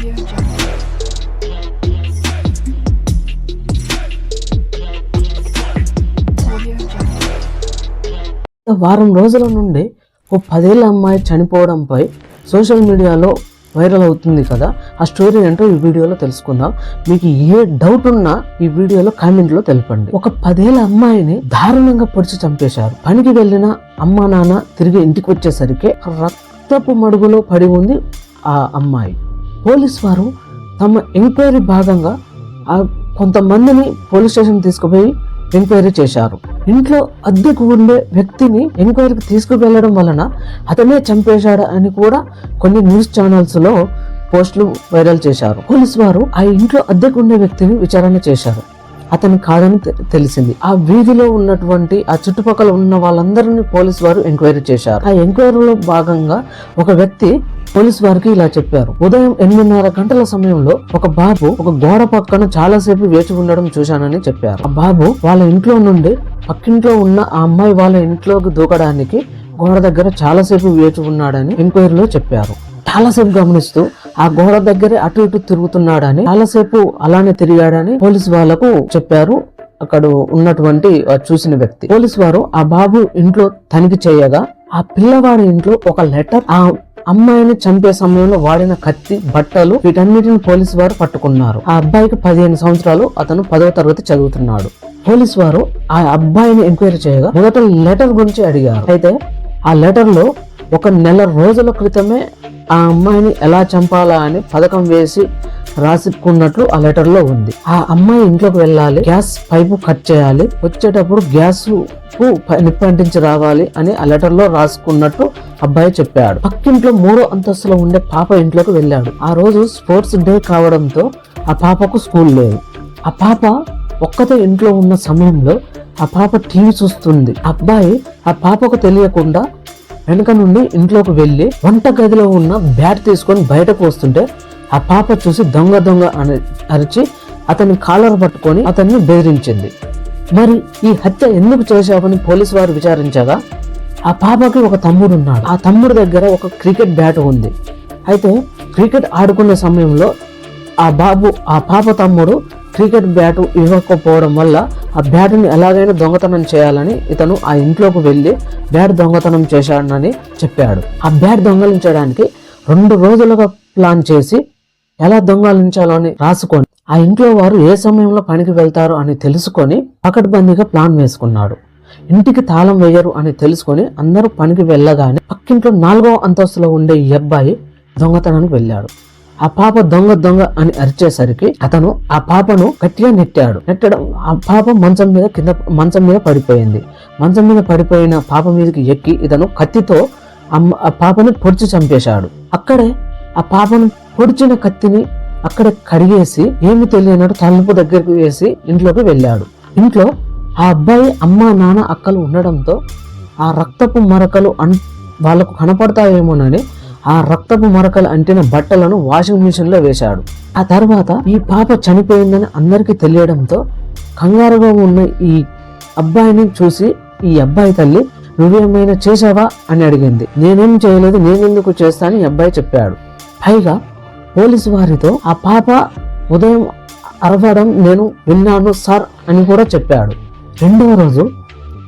వారం రోజుల నుండి ఓ పదేళ్ళ అమ్మాయి చనిపోవడంపై సోషల్ మీడియాలో వైరల్ అవుతుంది కదా ఆ స్టోరీ ఏంటో ఈ వీడియోలో తెలుసుకుందాం. మీకు ఏ డౌట్ ఉన్నా ఈ వీడియోలో కామెంట్లో తెలపండి. ఒక పదేళ్ళ అమ్మాయిని దారుణంగా పొడిచి చంపేశారు. పనికి వెళ్ళిన అమ్మా నాన్న తిరిగి ఇంటికి వచ్చేసరికి రక్తపు మడుగులో పడి ఉంది ఆ అమ్మాయి. పోలీస్ వారు తమ ఎంక్వైరీ భాగంగా కొంతమందిని పోలీస్ స్టేషన్ తీసుకుపోయి ఎంక్వైరీ చేశారు. ఇంట్లో అద్దెకు ఉండే వ్యక్తిని ఎంక్వైరీకి తీసుకువెళ్ళడం వలన అతనే చంపేశాడు అని కూడా కొన్ని న్యూస్ ఛానల్స్లో పోస్టులు వైరల్ చేశారు. పోలీసు వారు ఆ ఇంట్లో అద్దెకు ఉండే వ్యక్తిని విచారణ చేశారు. అతను కాదని తెలిసింది. ఆ వీధిలో ఉన్నటువంటి ఆ చుట్టుపక్కల ఉన్న వాళ్ళందరినీ పోలీసు వారు ఎంక్వైరీ చేశారు. ఆ ఎంక్వైరీలో భాగంగా ఒక వ్యక్తి పోలీస్ వారికి ఇలా చెప్పారు. ఉదయం ఎనిమిదిన్నర గంటల సమయంలో ఒక బాబు ఒక గోడ పక్కన చాలాసేపు వేచి ఉండడం చూశానని చెప్పారు. ఆ బాబు వాళ్ళ ఇంట్లో నుండి పక్కింట్లో ఉన్న ఆ అమ్మాయి వాళ్ళ ఇంట్లోకి దూకడానికి గోడ దగ్గర చాలాసేపు వేచి ఉన్నాడని ఎంక్వైరీలో చెప్పారు. చాలాసేపు గమనిస్తూ ఆ గోడ దగ్గరే అటు ఇటు తిరుగుతున్నాడని చాలాసేపు అలానే తిరిగాడని పోలీస్ వాళ్ళకు చెప్పారు. అక్కడ ఉన్నటువంటి చూసిన వ్యక్తి. పోలీస్ వారు ఆ బాబు ఇంట్లో తనిఖీ చేయగా ఆ పిల్లవాడి ఇంట్లో ఒక లెటర్ ఆ అమ్మాయిని చంపే సమయంలో వాడిన కత్తి బట్టలు వీటన్నిటిని పోలీసు వారు పట్టుకున్నారు. ఆ అబ్బాయికి పదిహేను సంవత్సరాలు అతను పదవ తరగతి చదువుతున్నాడు. పోలీసు వారు ఆ అబ్బాయిని ఎంక్వైరీ చేయగా మొదట లెటర్ గురించి అడిగారు. అయితే ఆ లెటర్లో ఒక నెల రోజుల క్రితమే ఆ అమ్మాయిని ఎలా చంపాలా అని పథకం వేసి రాసుకున్నట్లు ఆ లెటర్లో ఉంది. ఆ అమ్మాయి ఇంట్లోకి వెళ్ళాలి గ్యాస్ పైపు కట్ చేయాలి వచ్చేటప్పుడు గ్యాస్కు ప- నిప్పు అంటించి రావాలి అని ఆ లెటర్లో రాసుకున్నట్టు అబ్బాయి చెప్పాడు. పక్కింట్లో మూడో అంతస్తులో ఉండే పాప ఇంట్లోకి వెళ్ళాడు. ఆ రోజు స్పోర్ట్స్ డే కావడంతో ఆ పాపకు స్కూల్ లేదు. ఆ పాప ఒక్కతే ఇంట్లో ఉన్న సమయంలో ఆ పాప టీవీ చూస్తుంది. అబ్బాయి ఆ పాపకు తెలియకుండా వెనక నుండి ఇంట్లోకి వెళ్ళి వంట గదిలో ఉన్న బ్యాట్ తీసుకొని బయటకు వస్తుంటే ఆ పాప చూసి దొంగ దొంగ అని అరిచి అతని కాలర్ పట్టుకొని అతన్ని బెదిరించింది. మరి ఈ హత్య ఎందుకు చేశావని పోలీసు వారు విచారించగా ఆ పాపకి ఒక తమ్ముడు ఉన్నాడు. ఆ తమ్ముడు దగ్గర ఒక క్రికెట్ బ్యాట్ ఉంది. అయితే క్రికెట్ ఆడుకునే సమయంలో ఆ బాబు ఆ పాప తమ్ముడు క్రికెట్ బ్యాట్ ఇవ్వకపోవడం వల్ల ఆ బ్యాట్ని ఎలాగైనా దొంగతనం చేయాలని ఇతను ఆ ఇంట్లోకి వెళ్ళి బ్యాట్ దొంగతనం చేశాడని చెప్పాడు. ఆ బ్యాట్ దొంగలించడానికి రెండు రోజులుగా ప్లాన్ చేసి ఎలా దొంగలించాలో అని రాసుకొని ఆ ఇంట్లో వారు ఏ సమయంలో పనికి వెళ్తారు అని తెలుసుకొని పకడ్బందీగా ప్లాన్ వేసుకున్నాడు. ఇంటికి తాళం వేయరు అని తెలుసుకొని అందరూ పనికి వెళ్ళగానే పక్కింట్లో నాలుగో అంతస్తులో ఉండే ఈ అబ్బాయి దొంగతనానికి వెళ్ళాడు. ఆ పాప దొంగ దొంగ అని అరిచేసరికి అతను ఆ పాపను గట్టిగా నెట్టాడు. నెట్టడం ఆ పాప మంచం మీద కింద మంచం మీద పడిపోయింది. మంచం మీద పడిపోయిన పాప మీదకి ఎక్కి ఇతను కత్తితో అమ్మ ఆ పాపని పొడిచి చంపేశాడు. అక్కడే ఆ పాపను పొడిచిన కత్తిని అక్కడ కడిగేసి ఏమి తెలియనట్టు తలుపు దగ్గరికి వేసి ఇంట్లోకి వెళ్ళాడు. ఇంట్లో ఆ అబ్బాయి అమ్మ నాన్న అక్కలు ఉండడంతో ఆ రక్తపు మరకలు అన్ వాళ్ళకు కనపడతాయేమోనని ఆ రక్తపు మరకలు అంటిన బట్టలను వాషింగ్ మిషన్లో వేశాడు. ఆ తర్వాత ఈ పాప చనిపోయిందని అందరికీ తెలియడంతో కంగారుగా ఉన్న ఈ అబ్బాయిని చూసి ఈ అబ్బాయి తల్లి నువ్వేమైనా చేశావా? అని అడిగింది. నేనేం చేయలేదు నేనెందుకు చేస్తాను ఈ అబ్బాయి చెప్పాడు. పైగా పోలీసు వారితో ఆ పాప ఉదయం అరవడం నేను విన్నాను సార్ అని కూడా చెప్పాడు. రెండవ రోజు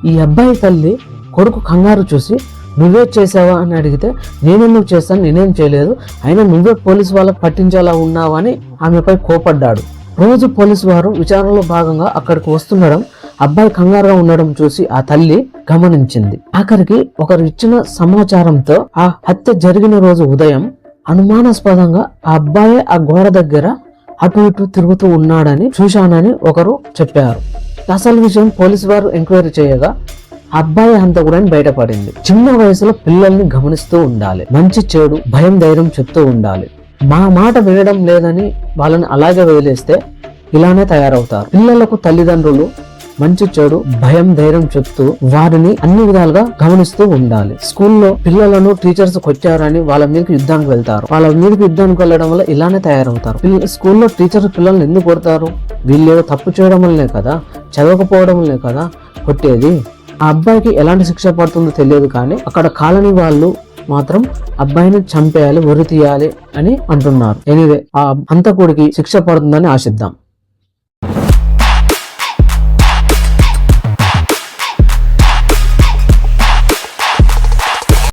ఈ అబ్బాయి తల్లి కొడుకు కంగారు చూసి నువ్వే చేసావా అని అడిగితే నేనెందుకు చేస్తాను నేనేం చేయలేదు. అయినా నువ్వే పోలీస్ వాళ్ళకి పట్టించేలా ఉన్నావా అని ఆమెపై కోపడ్డాడు. రోజు పోలీసు వారు విచారణలో భాగంగా అక్కడికి వస్తుండడం అబ్బాయి కంగారుగా ఉండడం చూసి ఆ తల్లి గమనించింది. ఆఖరికి ఒకరు ఇచ్చిన సమాచారంతో ఆ హత్య జరిగిన రోజు ఉదయం అనుమానాస్పదంగా ఆ అబ్బాయి ఆ గోడ దగ్గర అటు ఇటు తిరుగుతూ ఉన్నాడని చూశానని ఒకరు చెప్పారు. అసలు విషయం పోలీసు వారు ఎంక్వైరీ చేయగా అబ్బాయి హంతకుడని బయటపడింది. చిన్న వయసులో పిల్లల్ని గమనిస్తూ ఉండాలి. మంచి చెడు భయం ధైర్యం చెప్తూ ఉండాలి. మా మాట వినడం లేదని వాళ్ళని అలాగే వదిలేస్తే ఇలానే తయారవుతారు. పిల్లలకు తల్లిదండ్రులు మంచి చెడు భయం ధైర్యం చెప్తూ వారిని అన్ని విధాలుగా గమనిస్తూ ఉండాలి. స్కూల్లో పిల్లలను టీచర్స్ వచ్చారని వాళ్ళ మీదకి యుద్ధానికి వెళ్తారు. వాళ్ళ మీదకి యుద్ధానికి వెళ్ళడం వల్ల ఇలానే తయారవుతారు. స్కూల్లో టీచర్ పిల్లల్ని ఎందుకు కొడతారు? వీళ్ళు తప్పు చేయడం వల్లనే కదా? చదవకపోవడం వల్లనే కదా కొట్టేది? ఆ అబ్బాయికి ఎలాంటి శిక్ష పడుతుందో తెలియదు కానీ అక్కడ కాలనీ వాళ్ళు మాత్రం అబ్బాయిని చంపేయాలి ఉరి తీయాలి అని అంటున్నారు. ఎనివే ఆ హంతకుడికి శిక్ష పడుతుందని ఆశిద్దాం.